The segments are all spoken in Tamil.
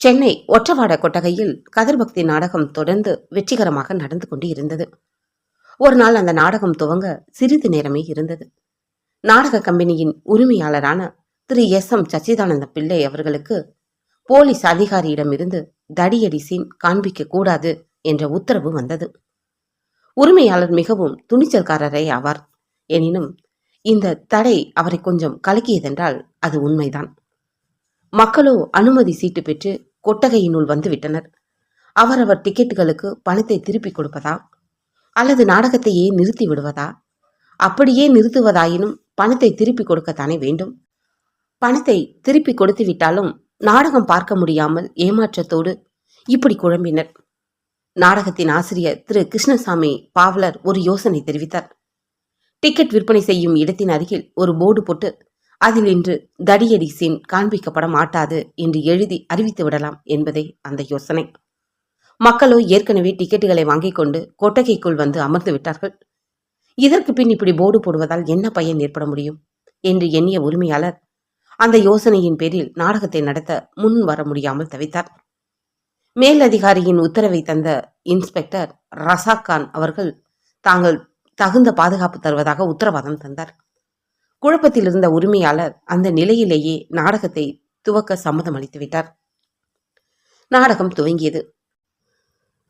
சென்னை ஒற்றவாட கொட்டகையில் கதிர்பக்தி நாடகம் தொடர்ந்து வெற்றிகரமாக நடந்து கொண்டு இருந்தது ஒரு நாள் அந்த நாடகம் துவங்க சிறிது நேரமே இருந்தது. நாடக கம்பெனியின் உரிமையாளரான திரு. எஸ். எம். சச்சிதானந்த பிள்ளை அவர்களுக்கு போலீஸ் அதிகாரியிடமிருந்து தடியடி சீன் காண்பிக்க கூடாது என்ற உத்தரவு வந்தது. உரிமையாளர் மிகவும் துணிச்சல்காரரே ஆவார். எனினும் இந்த தடை அவரை கொஞ்சம் கலக்கியதென்றால் அது உண்மைதான். மக்களோ அனுமதி சீட்டு பெற்று கொட்டகையினுள் வந்துவிட்டனர். அவரவர் டிக்கெட்டுகளுக்கு பணத்தை திருப்பிக் கொடுப்பதா? அல்லது நாடகத்தையே நிறுத்தி விடுவதா? அப்படியே நிறுத்துவதாயினும் பணத்தை திருப்பி கொடுக்கத்தானே வேண்டும்? பணத்தை திருப்பி கொடுத்து விட்டாலும் நாடகம் பார்க்க முடியாமல் ஏமாற்றத்தோடு இப்படி குழம்பினர். நாடகத்தின் ஆசிரியர் திரு. கிருஷ்ணசாமி பாவலர் ஒரு யோசனை தெரிவித்தார். டிக்கெட் விற்பனை செய்யும் இடத்தின் அருகில் ஒரு போர்டு போட்டு அதில் இன்று தடியடி சீன் காண்பிக்கப்பட மாட்டாது என்று எழுதி அறிவித்து விடலாம் என்பதே அந்த யோசனை. மக்களோ ஏற்கனவே டிக்கெட்டுகளை வாங்கிக் கொண்டு கொட்டகைக்குள் வந்து அமர்ந்து விட்டார்கள். இதற்கு பின் இப்படி போர்டு போடுவதால் என்ன பயன் ஏற்பட முடியும் என்று எண்ணிய உரிமையாளர் அந்த யோசனையின் பேரில் நாடகத்தை நடத்த முன் வர முடியாமல் தவித்தார். மேலதிகாரியின் உத்தரவை தந்த இன்ஸ்பெக்டர் ரசாக்கான் அவர்கள் தாங்கள் தகுந்த பாதுகாப்பு தருவதாக உத்தரவாதம் தந்தார். குழப்பத்தில் இருந்த உரிமையாளர் அந்த நிலையிலேயே நாடகத்தை துவக்க சம்மதம் அளித்து விட்டார். நாடகம் துவங்கியது.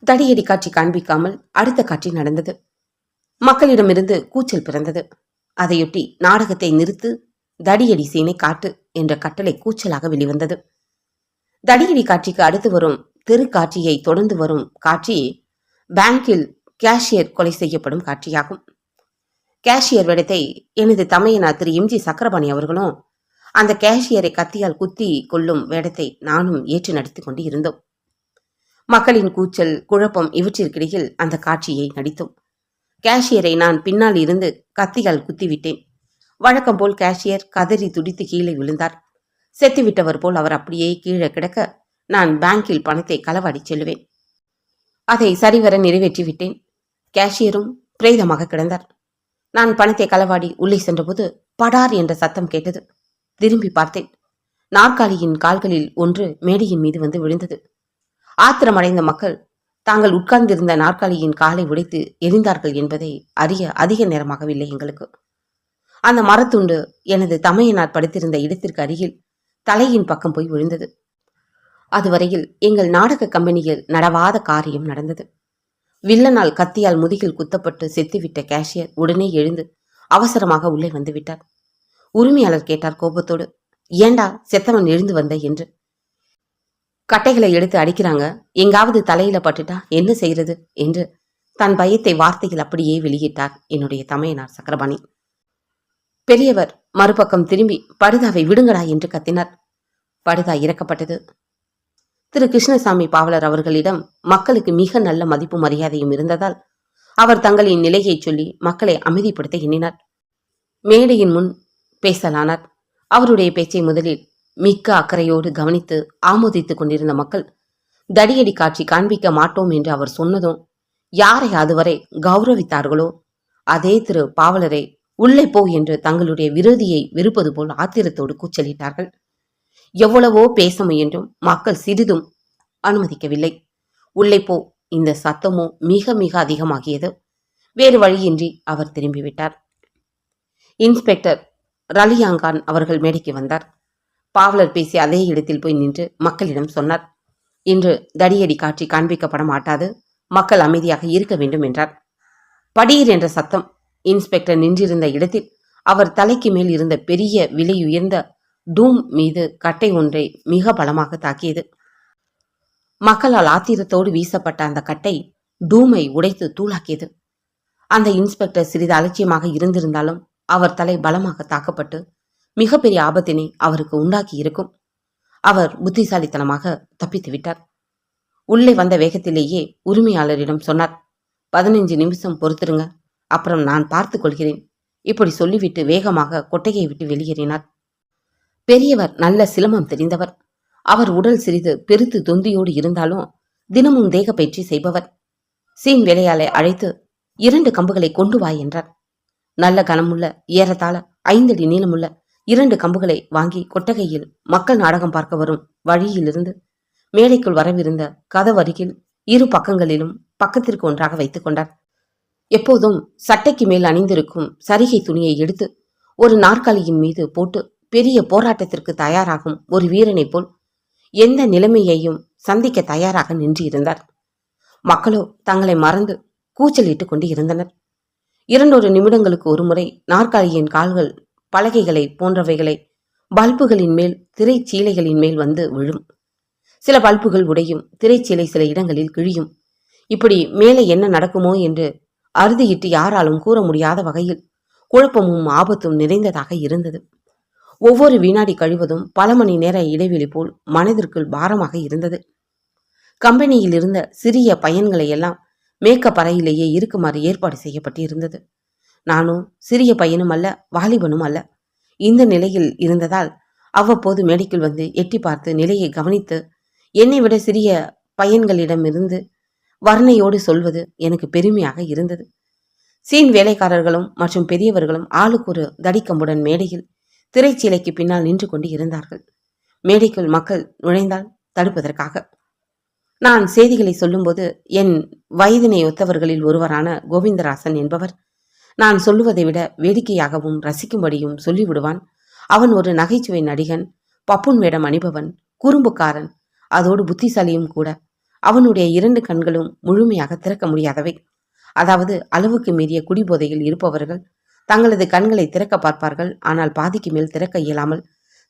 தடியடி காட்சி காண்பிக்காமல் அடுத்த காட்சி நடந்தது. மக்களிடமிருந்து கூச்சல் பிறந்தது. அதையொட்டி நாடகத்தை நிறுத்து தடியடி சீனை காட்டு என்ற கட்டளை கூச்சலாக வெளிவந்தது. தடியடி காட்சிக்கு அடுத்து வரும் தெரு காட்சியை தொடர்ந்து வரும் காட்சி பேங்கில் கேஷியர் கொலை செய்யப்படும் காட்சியாகும். கேஷியர் வேடத்தை எனது தமையனார் திரு எம்ஜி சக்கரபாணி அவர்களும் அந்த கேஷியரை கத்தியால் குத்தி கொள்ளும் வேடத்தை நானும் ஏற்று நடித்து கொண்டு இருந்தோம் மக்களின் கூச்சல் குழப்பம் இவற்றிற்கிடையில் அந்த காட்சியை நடித்தோம். கேஷியரை நான் பின்னால் இருந்து கத்தியால் குத்திவிட்டேன். வழக்கம் போல் கேஷியர் கதறி துடித்து கீழே விழுந்தார். செத்துவிட்டவர் போல் அவர் அப்படியே கீழே கிடக்க நான் பேங்கில் பணத்தை களவாடி செல்லுவேன். அதை சரிவர நிறைவேற்றி விட்டேன் கேஷியரும் பிரேதமாக கிடந்தார். நான் பணத்தை களவாடி உள்ளே சென்றபோது படார் என்ற சத்தம் கேட்டது. திரும்பி பார்த்தேன். நாற்காலியின் கால்களில் ஒன்று மேடையின் மீது வந்து விழுந்தது. ஆத்திரமடைந்த மக்கள் தாங்கள் உட்கார்ந்திருந்த நாற்காலியின் காலை உடைத்து எரிந்தார்கள் என்பதை அறிய அதிக நேரமாகவில்லை எங்களுக்கு. அந்த மரத்துண்டு எனது தமையனார் படுத்திருந்த இடத்திற்கு அருகில் தலையின் பக்கம் போய் விழுந்தது. அதுவரையில் எங்கள் நாடக கம்பெனியில் நடவாத காரியம் நடந்தது. வில்லனால் கத்தியால் முதுகில் குத்தப்பட்டு செத்துவிட்ட கேஷியர் உடனே எழுந்து அவசரமாக உள்ளே வந்து விட்டார் உரிமையாளர் கேட்டார் கோபத்தோடு. ஏண்டா செத்தவன் எழுந்து வந்த என்று. கட்டைகளை எடுத்து அடிக்கிறாங்க. எங்காவது தலையில பட்டுட்டா என்ன செய்யறது என்று தன் பயத்தை வார்த்தையில் அப்படியே வெளியிட்டார் என்னுடைய தமையனார் சக்கரபாணி. பெரியவர் மறுபக்கம் திரும்பி படுதாவை விடுங்கடா என்று கத்தினார். படுதா இறக்கப்பட்டது. திரு கிருஷ்ணசாமி பாவலர் அவர்களிடம் மக்களுக்கு மிக நல்ல மதிப்பு மரியாதையும் இருந்ததால் அவர் தங்களின் நிலையை சொல்லி மக்களை அமைதிப்படுத்த எண்ணினார். மேடையின் முன் பேசலானார். அவருடைய பேச்சை முதலில் மிக்க அக்கறையோடு கவனித்து ஆமோதித்துக் கொண்டிருந்த மக்கள் தடியடி காட்சி காண்பிக்க மாட்டோம் என்று அவர் சொன்னதும் யாரை அதுவரை கௌரவித்தார்களோ அதே திரு பாவலரை உள்ளே போ என்று தங்களுடைய விரோதியை வெறுப்பது போல் ஆத்திரத்தோடு கூச்சலிட்டார்கள். எவ்வளவோ பேச முயன்றும் மக்கள் சிறிதும் அனுமதிக்கவில்லை. உள்ளே போ இந்த சத்தமோ மிக மிக அதிகமாகியது. வேறு வழியின்றி அவர் திரும்பிவிட்டார். இன்ஸ்பெக்டர் ரலியாங்கான் அவர்கள் மேடைக்கு வந்தார். பாவலர் பேசி அதே இடத்தில் போய் நின்று மக்களிடம் சொன்னார். இன்று தடியடி காட்சி காண்பிக்கப்பட மாட்டாது. மக்கள் அமைதியாக இருக்க வேண்டும் என்றார். படீர் என்ற சத்தம் இன்ஸ்பெக்டர் நின்றிருந்த இடத்தில் அவர் தலைக்கு மேல் இருந்த பெரிய விலையுயர்ந்த டூம் மீது கட்டை ஒன்றை மிக பலமாக தாக்கியது. மக்களால் ஆத்திரத்தோடு வீசப்பட்ட அந்த கட்டை டூமை உடைத்து தூளாக்கியது. அந்த இன்ஸ்பெக்டர் சிறிது அலட்சியமாக இருந்திருந்தாலும் அவர் தலை பலமாக தாக்கப்பட்டு மிகப்பெரிய ஆபத்தினை அவருக்கு உண்டாக்கி இருக்கும். அவர் புத்திசாலித்தனமாக தப்பித்து விட்டார். உள்ளே வந்த வேகத்திலேயே உரிமையாளரிடம் சொன்னார் பதினைஞ்சு நிமிஷம் பொறுத்திருங்க அப்புறம் நான் பார்த்து கொள்கிறேன். இப்படி சொல்லிவிட்டு வேகமாக கொட்டையை விட்டு வெளியேறினார். பெரியவர் நல்ல சிலமம் தெரிந்தவர். அவர் உடல் சிறிது பெருத்து தொந்தியோடு இருந்தாலும் தினமும் தேக பயிற்சி செய்பவர். சீன் வேலையாளை அழைத்து இரண்டு கம்புகளை கொண்டு வா என்றார். நல்ல கனமுள்ள ஏறத்தாழ ஐந்தடி நீளமுள்ள இரண்டு கம்புகளை வாங்கி கொட்டகையில் மக்கள் நாடகம் பார்க்க வரும் வழியிலிருந்து மேடைக்குள் வரவிருந்த கதவருகில் இரு பக்கங்களிலும் பக்கத்திற்கு ஒன்றாக வைத்துக் கொண்டார். எப்போதும் சட்டைக்கு மேல் அணிந்திருக்கும் சரிகை துணியை எடுத்து ஒரு நாற்காலியின் மீது போட்டு பெரிய போராட்டத்திற்கு தயாராகும் ஒரு வீரனைப் போல் எந்த நிலைமையையும் சந்திக்க தயாராக நின்று இருந்தார் மக்களோ தங்களை மறந்து கூச்சலிட்டுக் கொண்டு இருந்தனர். இரண்டொரு நிமிடங்களுக்கு ஒருமுறை நாற்காலியின் கால்கள் பலகைகளை போன்றவைகளை பல்புகளின் மேல் திரைச்சீலைகளின் மேல் வந்து விழும். சில பல்புகள் உடையும் திரைச்சீலை சில இடங்களில் கிழியும். இப்படி மேலே என்ன நடக்குமோ என்று அறுதியிட்டு யாராலும் கூற முடியாத வகையில் குழப்பமும் ஆபத்தும் நிறைந்ததாக இருந்தது. ஒவ்வொரு வினாடி கழிவதும் பல மணி நேர இடைவெளி போல் மனதிற்குள் பாரமாக இருந்தது. கம்பெனியில் இருந்த சிறிய பையன்களை எல்லாம் மேக்கப் அறையிலேயே இருக்குமாறு ஏற்பாடு செய்யப்பட்டு இருந்தது நானும் சிறிய பையனும் அல்ல வாலிபனும் அல்ல. இந்த நிலையில் இருந்ததால் அவ்வப்போது மேடைக்குள் வந்து எட்டி பார்த்து நிலையை கவனித்து என்னை விட சிறிய பையன்களிடமிருந்து வர்ணையோடு சொல்வது எனக்கு பெருமையாக இருந்தது. சீன் வேலைக்காரர்களும் மற்றும் பெரியவர்களும் ஆளுக்கு ஒரு தடிக்கம்புடன் மேடையில் திரைச்சீலைக்கு பின்னால் நின்று கொண்டு இருந்தார்கள். மேடைக்குள் மக்கள் நுழைந்தால் தடுப்பதற்காக. நான் செய்திகளை சொல்லும்போது என் வயதினை ஒத்தவர்களில் ஒருவரான கோவிந்தராசன் என்பவர் நான் சொல்லுவதை விட வேடிக்கையாகவும் ரசிக்கும்படியும் சொல்லிவிடுவான். அவன் ஒரு நகைச்சுவை நடிகன் பப்புன் வேடம் அணிபவன் குறும்புக்காரன் அதோடு புத்திசாலியும் கூட. அவனுடைய இரண்டு கண்களும் முழுமையாக திறக்க முடியாதவை. அதாவது அளவுக்கு மீறிய குடிபோதையில் இருப்பவர்கள் தங்களது கண்களை திறக்க பார்ப்பார்கள். ஆனால் பாதிக்கு மேல் திறக்க இயலாமல்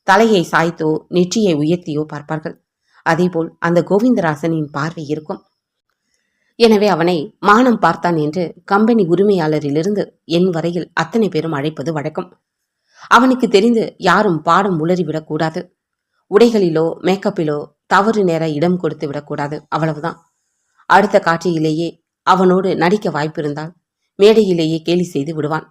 தலையை சாய்த்தோ நெற்றியை உயர்த்தியோ பார்ப்பார்கள். அதேபோல் அந்த கோவிந்தராசனின் பார்வை இருக்கும். எனவே அவனை மானம் பார்த்தான் என்று கம்பெனி உரிமையாளரிலிருந்து என் வரையில் அத்தனை பேரும் அழைப்பது வழக்கம். அவனுக்கு தெரிந்து யாரும் பாடம் உளறிவிடக்கூடாது உடைகளிலோ மேக்கப்பிலோ தவறு நேர இடம் கொடுத்து விடக்கூடாது அவ்வளவுதான். அடுத்த காட்சியிலேயே அவனோடு நடிக்க வாய்ப்பிருந்தால் மேடையிலேயே கேலி செய்து விடுவான்.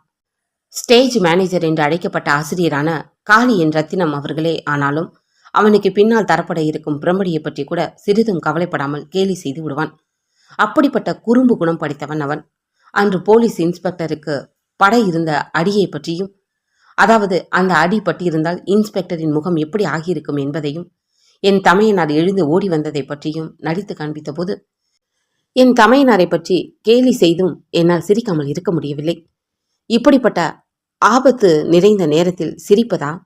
ஸ்டேஜ் மேனேஜர் என்று அழைக்கப்பட்ட ஆசிரியரான காளியின் ரத்தினம் அவர்களே ஆனாலும் அவனுக்கு பின்னால் தரப்பட இருக்கும் பிரம்படியை பற்றி கூட சிறிதும் கவலைப்படாமல் கேலி செய்து விடுவான். அப்படிப்பட்ட குறும்பு குணம் படித்தவன் அவன். அன்று போலீஸ் இன்ஸ்பெக்டருக்கு பட இருந்த அடியை பற்றியும் அதாவது அந்த அடி பட்டிருந்தால் இன்ஸ்பெக்டரின் முகம் எப்படி ஆகியிருக்கும் என்பதையும் என் தமையனார் எழுந்து ஓடி வந்ததை பற்றியும் நடித்து காண்பித்தபோது என் தமையனாரை பற்றி கேலி செய்தும் என்னால் சிரிக்காமல் இருக்க முடியவில்லை. இப்படிப்பட்ட ஆபத்து நிறைந்த நேரத்தில் சிரிப்பதா?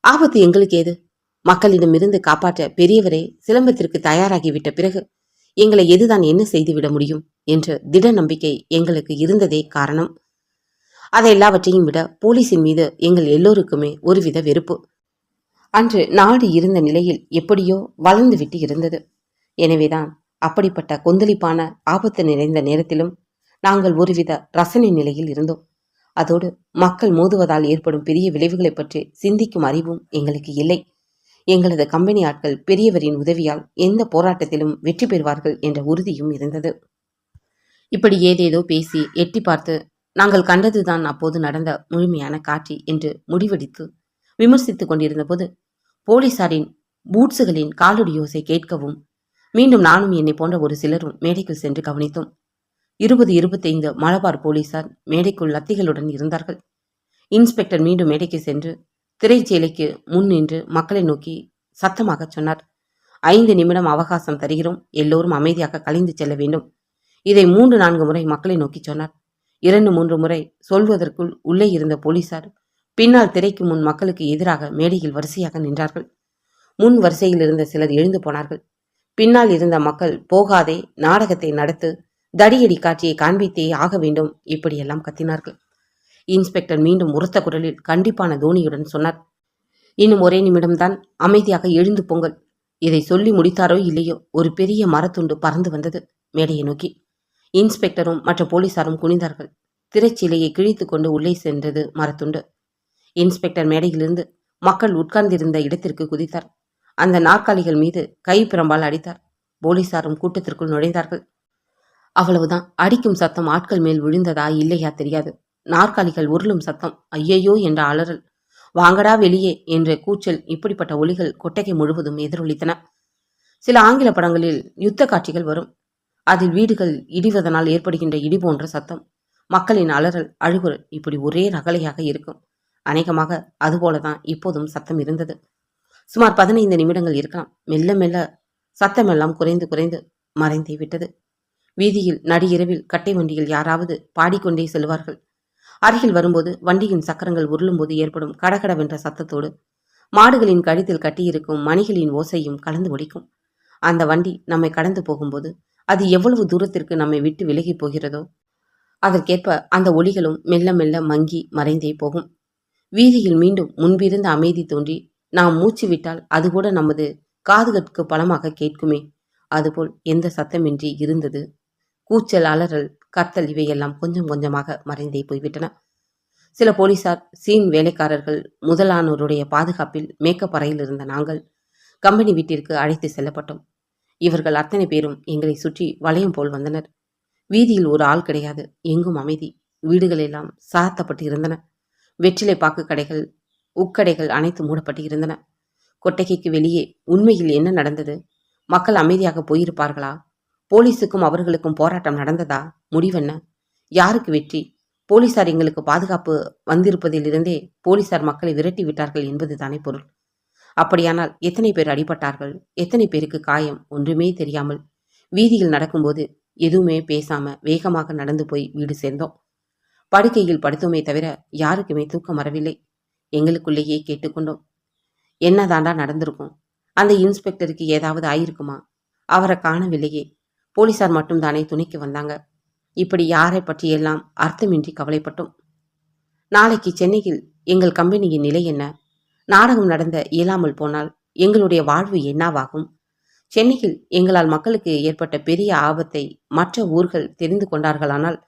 ஆபத்து எங்களுக்கு ஏது? மக்களிடமிருந்து காப்பாற்ற பெரியவரே சிலம்பத்திற்கு தயாராகிவிட்ட பிறகு எங்களை எதுதான் என்ன செய்துவிட முடியும்? என்ற திட நம்பிக்கை எங்களுக்கு இருந்ததே காரணம். அதை எல்லாவற்றையும் விட போலீஸின் மீது எங்கள் எல்லோருக்குமே ஒருவித வெறுப்பு. அன்று நாடு இருந்த நிலையில் எப்படியோ வளர்ந்து விட்டு இருந்தது. எனவேதான் அப்படிப்பட்ட கொந்தளிப்பான ஆபத்து நிறைந்த நேரத்திலும் நாங்கள் ஒருவித ரசனை நிலையில் இருந்தோம். அதோடு மக்கள் மோதுவதால் ஏற்படும் பெரிய விளைவுகளைப் பற்றி சிந்திக்கும் அறிவும் எங்களுக்கு இல்லை. எங்களது கம்பெனி ஆட்கள் பெரியவரின் உதவியால் எந்த போராட்டத்திலும் வெற்றி பெறுவார்கள் என்ற உறுதியும் இருந்தது. இப்படி ஏதேதோ பேசி எட்டி பார்த்து நாங்கள் கண்டதுதான் அப்போது நடந்த முழுமையான காட்சி என்று முடிவெடுத்து விமர்சித்துக் கொண்டிருந்தபோது போலீசாரின் பூட்ஸுகளின் காலடியோசை கேட்கவும் மீண்டும் நானும் என்னை போன்ற ஒரு சிலரும் மேடைக்குள் சென்று கவனித்தோம். இருபது இருபத்தைந்து மலபார் போலீசார் மேடைக்குள் லத்திகளுடன் இருந்தார்கள். இன்ஸ்பெக்டர் மீண்டும் மேடைக்கு சென்று திரைச்சேலைக்கு முன் நின்று மக்களை நோக்கி சத்தமாக சொன்னார். ஐந்து நிமிடம் அவகாசம் தருகிறோம். எல்லோரும் அமைதியாக கலைந்து செல்ல வேண்டும். இதை மூன்று நான்கு முறை மக்களை நோக்கி சொன்னார். இரண்டு மூன்று முறை சொல்வதற்குள் உள்ளே இருந்த போலீசார் பின்னால் திரைக்கு முன் மக்களுக்கு எதிராக மேடையில் வரிசையாக நின்றார்கள். முன் வரிசையில் இருந்த சிலர் எழுந்து போனார்கள். பின்னால் இருந்த மக்கள் போகாதே நாடகத்தை நடத்து தடியடி காட்சியை காண்பித்தே ஆக வேண்டும். இப்படியெல்லாம் கத்தினார்கள். இன்ஸ்பெக்டர் மீண்டும் உரத்த குரலில் கண்டிப்பான தோனியுடன் சொன்னார். இன்னும் ஒரே நிமிடம்தான். அமைதியாக எழுந்து பொங்கல் இதை சொல்லி முடித்தாரோ இல்லையோ? ஒரு பெரிய மரத்துண்டு பறந்து வந்தது மேடையை நோக்கி. இன்ஸ்பெக்டரும் மற்ற போலீசாரும் குனிந்தார்கள். திரைச்சீலையை கிழித்து கொண்டு உள்ளே சென்றது மரத்துண்டு. இன்ஸ்பெக்டர் மேடையிலிருந்து மக்கள் உட்கார்ந்திருந்த இடத்திற்கு குதித்தார். அந்த நாற்காலிகள் மீது கை பிரம்பால் அடித்தார். போலீசாரும் கூட்டத்திற்குள் நுழைந்தார்கள். அவ்வளவுதான். அடிக்கும் சத்தம் ஆட்கள் மேல் விழுந்ததா இல்லையா தெரியாது. நாற்காலிகள் உருளும் சத்தம். ஐயையோ என்ற அலறல். வாங்கடா வெளியே என்ற கூச்சல். இப்படிப்பட்ட ஒலிகள் கொட்டகை முழுவதும் எதிரொலித்தன. சில ஆங்கில படங்களில் யுத்த காட்சிகள் வரும். அதில் வீடுகள் இடிவதனால் ஏற்படுகின்ற இடி போன்ற சத்தம். மக்களின் அலறல் அழுகுறல் இப்படி ஒரே ரகலையாக இருக்கும். அநேகமாக அதுபோலதான் இப்போதும் சத்தம் இருந்தது. சுமார் பதினைந்து நிமிடங்கள் இருக்கலாம். மெல்ல மெல்ல சத்தமெல்லாம் குறைந்து குறைந்து மறைந்தே விட்டது. வீதியில் நடிஇரவில் கட்டை வண்டியில் யாராவது பாடிக்கொண்டே செல்வார்கள். அருகில் வரும்போது வண்டியின் சக்கரங்கள் உருளும்போது ஏற்படும் கடகடவென்ற சத்தத்தோடு மாடுகளின் கழுத்தில் கட்டியிருக்கும் மணிகளின் ஓசையும் கலந்து ஒலிக்கும். அந்த வண்டி நம்மை கடந்து போகும்போது அது எவ்வளவு தூரத்திற்கு நம்மை விட்டு விலகி போகிறதோ அதற்கேற்ப அந்த ஒளிகளும் மெல்ல மெல்ல மங்கி மறைந்தே போகும். வீதியில் மீண்டும் முன்பிருந்த அமைதி தோன்றி நாம் மூச்சு விட்டால் அது கூட நமது காதுகளுக்கு பலமாக கேட்குமே. அதுபோல் எந்த சத்தமின்றி இருந்தது கூச்சல் அலறல் கத்தல் இவையெல்லாம் கொஞ்சம் கொஞ்சமாக மறைந்தே போய்விட்டன. சில போலீசார் சீன் வேலைக்காரர்கள் முதலானோருடைய பாதுகாப்பில் மேக்கப் அறையில் இருந்த நாங்கள் கம்பெனி வீட்டிற்கு அழைத்து செல்லப்பட்டோம். இவர்கள் அத்தனை பேரும் எங்களை சுற்றி வளையம் போல் வந்தனர். வீதியில் ஒரு ஆள் கிடையாது எங்கும் அமைதி. வீடுகள் எல்லாம் சாத்தப்பட்டு இருந்தன. வெற்றிலை பாக்கு கடைகள் உக்கடைகள் அனைத்து மூடப்பட்டு இருந்தன. கொட்டகைக்கு வெளியே உண்மையில் என்ன நடந்தது? மக்கள் அமைதியாக போயிருப்பார்களா? போலீஸுக்கும் அவர்களுக்கும் போராட்டம் நடந்ததா? முடிவென்ன? யாருக்கு வெற்றி? போலீசார் எங்களுக்கு பாதுகாப்பு வந்திருப்பதிலிருந்தே போலீசார் மக்களை விரட்டி விட்டார்கள் என்பது தானே பொருள். அப்படியானால் எத்தனை பேர் அடிபட்டார்கள்? எத்தனை பேருக்கு காயம்? ஒன்றுமே தெரியாமல் வீதியில் நடக்கும்போது எதுவுமே பேசாம வேகமாக நடந்து போய் வீடு சேர்ந்தோம். படுக்கையில் படுத்தோமே தவிர யாருக்குமே தூக்கம் வரவில்லை. எங்களுக்குள்ளேயே கேட்டுக்கொண்டோம் என்னதாண்டா நடந்திருக்கும்? அந்த இன்ஸ்பெக்டருக்கு ஏதாவது ஆயிருக்குமா? அவரை காணவில்லையே. போலீசார் மட்டும் தானே துணைக்கு வந்தாங்க. இப்படி யாரை பற்றியெல்லாம் அர்த்தமின்றி கவலைப்பட்டோம்? நாளைக்கு சென்னையில் எங்கள் கம்பெனியின் நிலை என்ன? நாடகம் நடந்த இயலாமல் போனால் எங்களுடைய வாழ்வு என்னவாகும்? சென்னையில் எங்களால் மக்களுக்கு ஏற்பட்ட பெரிய ஆபத்தை மற்ற ஊர்கள் தெரிந்து கொண்டார்களானால்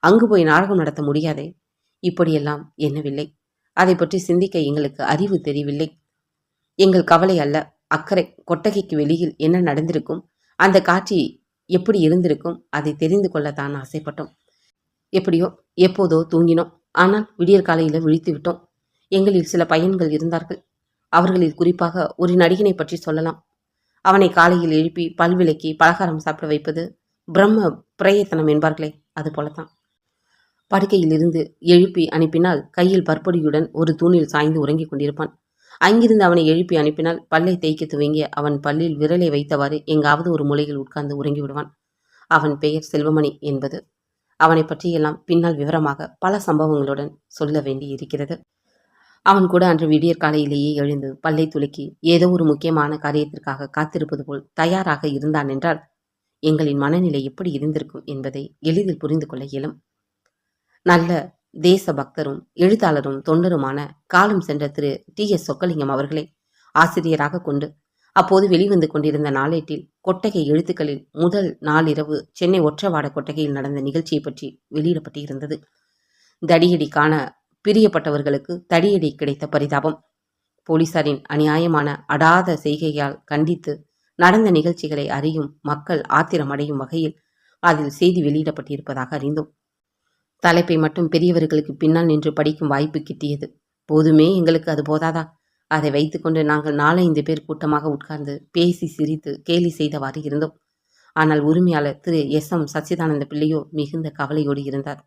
அங்கு போய் நாடகம் நடத்த முடியாதே? இப்படியெல்லாம் எண்ணவில்லை. அதை பற்றி சிந்திக்க எங்களுக்கு அறிவு தெரியவில்லை. எங்கள் கவலை அல்ல. அக்கறை கொட்டகைக்கு வெளியில் என்ன நடந்திருக்கும்? அந்த காட்சி எப்படி இருந்திருக்கும் அதை தெரிந்து கொள்ளத்தான் ஆசைப்பட்டோம். எப்படியோ எப்போதோ தூங்கினோம். ஆனால் விடியற் காலையில் விழித்து விட்டோம். எங்களில் சில பையன்கள் இருந்தார்கள். அவர்களில் குறிப்பாக ஒரு நடிகனை பற்றி சொல்லலாம். அவனை காலையில் எழுப்பி பல்விலைக்கு பலகாரம் சாப்பிட வைப்பது பிரம்ம பிரயத்தனம் என்பார்களே அது போலத்தான். படுக்கையில் இருந்து எழுப்பி அனுப்பினால் கையில் பற்பொடியுடன் ஒரு தூணில் சாய்ந்து உறங்கிக் கொண்டிருப்பான். அங்கிருந்து அவனை எழுப்பி அனுப்பினால் பல்லை தேய்க்க துவங்கிய அவன் பல்லில் விரலை வைத்தவாறு எங்காவது ஒரு மூலையில் உட்கார்ந்து உறங்கி விடுவான் அவன் பெயர் செல்வமணி என்பது. அவனை பற்றியெல்லாம் பின்னால் விவரமாக பல சம்பவங்களுடன் சொல்ல வேண்டி இருக்கிறது அவன் கூட அன்று விடியற் காலையிலேயே எழுந்து பல்லை துலுக்கி ஏதோ ஒரு முக்கியமான காரியத்திற்காக காத்திருப்பது போல் தயாராக இருந்தான் என்றால் எங்களின் மனநிலை எப்படி இருந்திருக்கும் என்பதை எளிதில் புரிந்து கொள்ள இயலும். நல்ல தேச பக்தரும் எழுத்தாளரும் தொண்டருமான காலம் சென்ற திரு. டி. எஸ். சொக்கலிங்கம் அவர்களை ஆசிரியராக கொண்டு அப்போது வெளிவந்து கொண்டிருந்த நாளேட்டில் கொட்டகை எழுத்துக்களில் முதல் நாளிரவு சென்னை ஒற்றவாட கொட்டகையில் நடந்த நிகழ்ச்சியை பற்றி வெளியிடப்பட்டிருந்தது. தடியடி காண பிரியப்பட்டவர்களுக்கு தடியடி கிடைத்த பரிதாபம். போலீசாரின் அநியாயமான அடாத செய்கையால் கண்டித்து நடந்த நிகழ்ச்சிகளை அறியும் மக்கள் ஆத்திரமடையும் வகையில் அதில் செய்தி வெளியிடப்பட்டிருப்பதாக அறிந்தோம். தலைப்பை மட்டும் பெரியவர்களுக்கு பின்னால் நின்று படிக்கும் வாய்ப்பு கிட்டியது. போதுமே எங்களுக்கு அது போதாதா? அதை வைத்துக்கொண்டு நாங்கள் நாலைந்து பேர் கூட்டமாக உட்கார்ந்து பேசி சிரித்து கேலி செய்தவாறு இருந்தோம். ஆனால் உரிமையாளர் திரு எஸ் எம் சச்சிதானந்த பிள்ளையோ மிகுந்த கவலையோடு இருந்தார்.